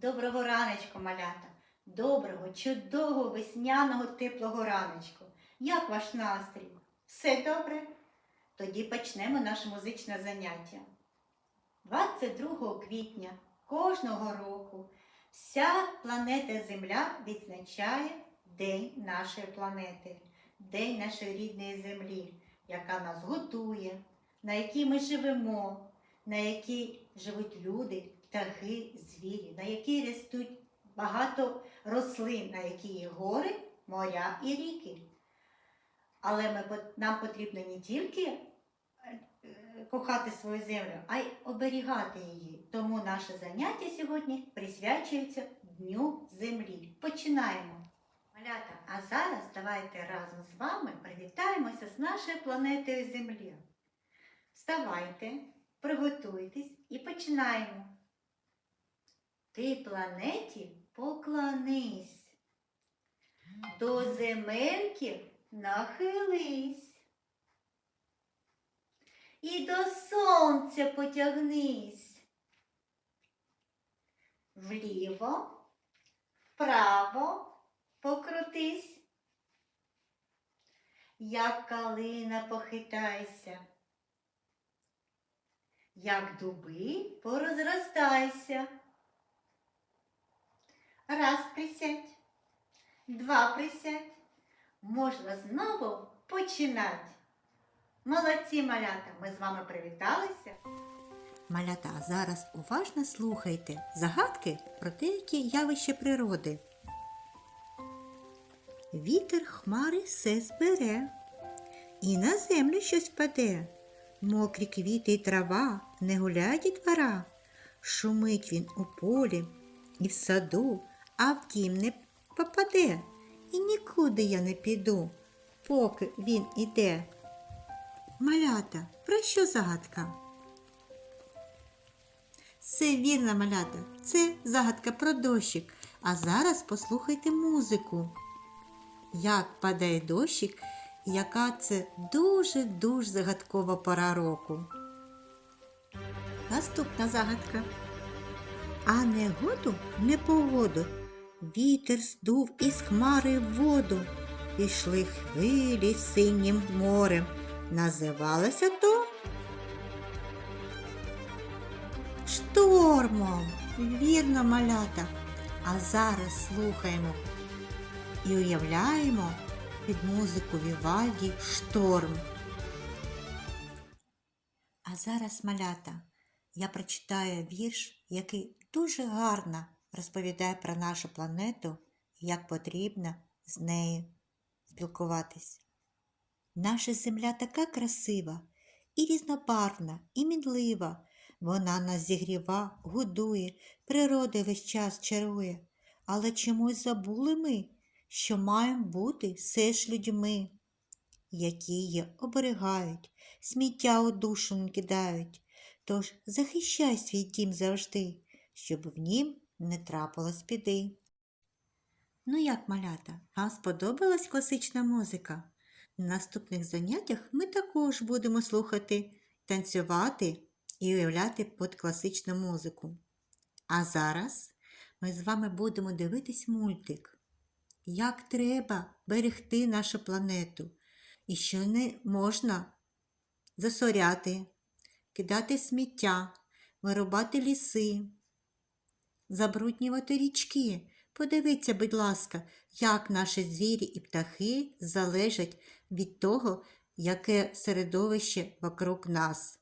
Доброго раночку, малята. Доброго, чудового, весняного, теплого раночку. Як ваш настрій? Все добре? Тоді почнемо наше музичне заняття. 22 квітня кожного року вся планета Земля відзначає День нашої планети, День нашої рідної землі, яка нас готує, на якій ми живемо, на якій живуть люди, птахи, звірі, на якій ростуть багато рослин, на якій є гори, моря і ріки. Але ми, нам потрібно не тільки е, кохати свою землю, а й оберігати її. Тому наше заняття сьогодні присвячується Дню Землі. Починаємо. Малята, а зараз давайте разом з вами привітаємося з нашою планетою Землі. Вставайте, приготуйтесь і починаємо. Ти планеті поклонись, до земельки нахились. І до сонця потягнись. Вліво, вправо покрутись. Як калина похитайся, як дуби порозростайся. Раз присядь, два присядь. Можна знову починати. Молодці, малята, ми з вами привіталися. Малята, зараз уважно слухайте загадки про деякі явища природи. Вітер хмари все збере, і на землю щось паде. Мокрі квіти й трава, не гуляє дітвора. Шумить він у полі і в саду, а в дім не попаде. І нікуди я не піду, поки він іде. Малята, про що загадка? Все вірно, малята, це загадка про дощик. А зараз послухайте музику. Як падає дощик, яка це дуже-дуже загадкова пора року. Наступна загадка. А негоду непогоду вітер здув із хмари воду. Пішли хвилі синім морем. Називалося то штормом. Вірно, малята. А зараз слухаємо і уявляємо під музику Вівальді шторм. А зараз, малята, я прочитаю вірш, який дуже гарно розповідає про нашу планету і як потрібно з нею спілкуватись. Наша земля така красива і різнобарвна, і мінлива. Вона нас зігріва, годує, природа весь час чарує. Але чомусь забули ми, що маємо бути все ж людьми, які її оберігають, сміття у душу не кидають. Тож захищай свій дім завжди, щоб в нім не трапилось біди. Ну як, малята, вам сподобалась класична музика? На наступних заняттях ми також будемо слухати, танцювати і уявляти під класичну музику. А зараз ми з вами будемо дивитись мультик, як треба берегти нашу планету і що не можна засоряти, кидати сміття, вирубати ліси, забруднювати річки. Подивіться, будь ласка, як наші звірі і птахи залежать від того, яке середовище вокруг нас.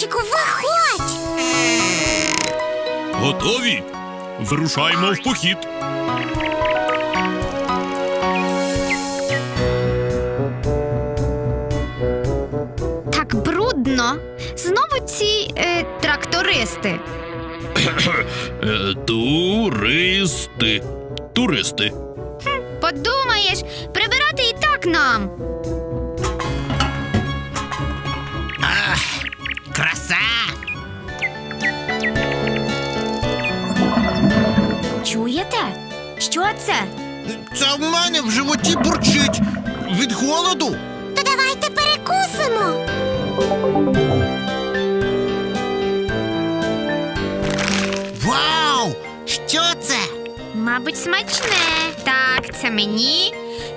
Зайчику, виходь! Готові? Вирушаємо в похід. Так брудно. Знову ці е, трактористи. Е, туристи. Туристи. Подумаєш, прибирати і так нам. Що це? Це в мене в животі бурчить від голоду. То давайте перекусимо. Вау! Що це? Мабуть, смачне. Так, це мені,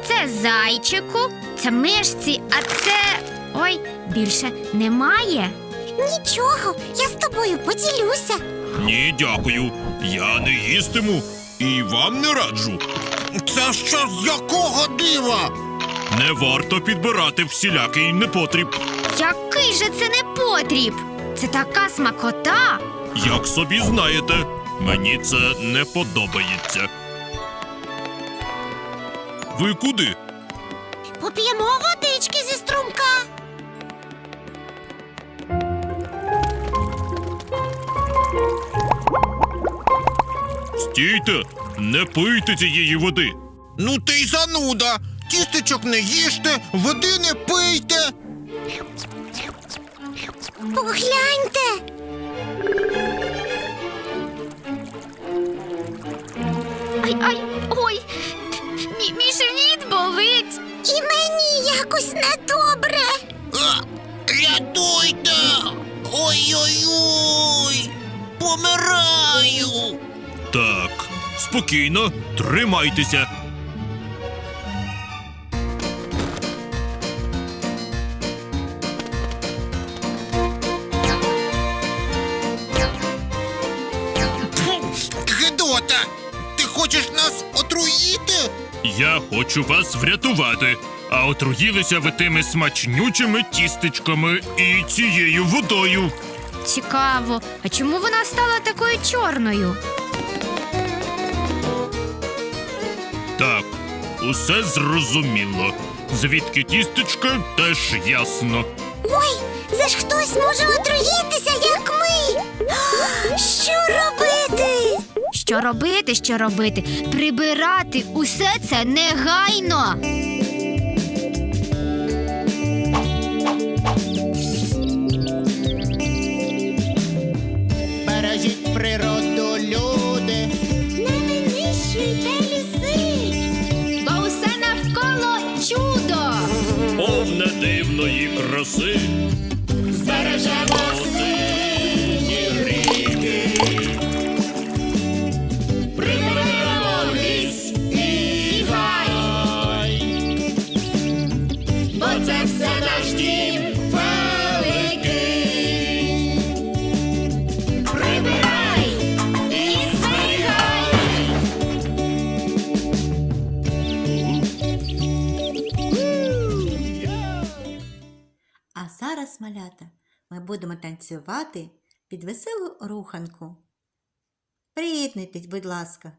це зайчику, це мишці, а це. Ой, більше немає. Нічого, я з тобою поділюся. Ні, дякую. Я не їстиму і вам не раджу. Це що з якого дива? Не варто підбирати всілякий непотріб. Який же це не потріб? Це така смакота. Як собі знаєте, мені це не подобається. Ви куди? Поп'ємо водички зі Стійте, не пийте цієї води. Ну ти й зануда. Тістечок не їжте, води не пийте. Погляньте. Ай, ай, ой, мій, мій живіт болить. І мені якось недобре. А, рятуйте! Ой-ой-ой! Помираю! Так, спокійно, тримайтеся. Гедота! Ти хочеш нас отруїти? Я хочу вас врятувати. А отруїлися ви тими смачнючими тістечками і цією водою. Цікаво, а чому вона стала такою чорною? Так, усе зрозуміло. Звідки тістечка теж ясно. Ой, це ж хтось може отруїтися, як ми. Що робити? Що робити, що робити? Прибирати усе це негайно. Зараз, малята, ми будемо танцювати під веселу руханку. Приєднуйтесь, будь ласка.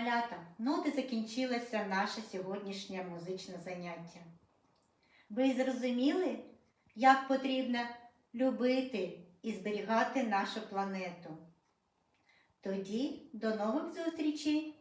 Малята, ну от і закінчилося наше сьогоднішнє музичне заняття. Ви зрозуміли, як потрібно любити і зберігати нашу планету? Тоді до нових зустрічей!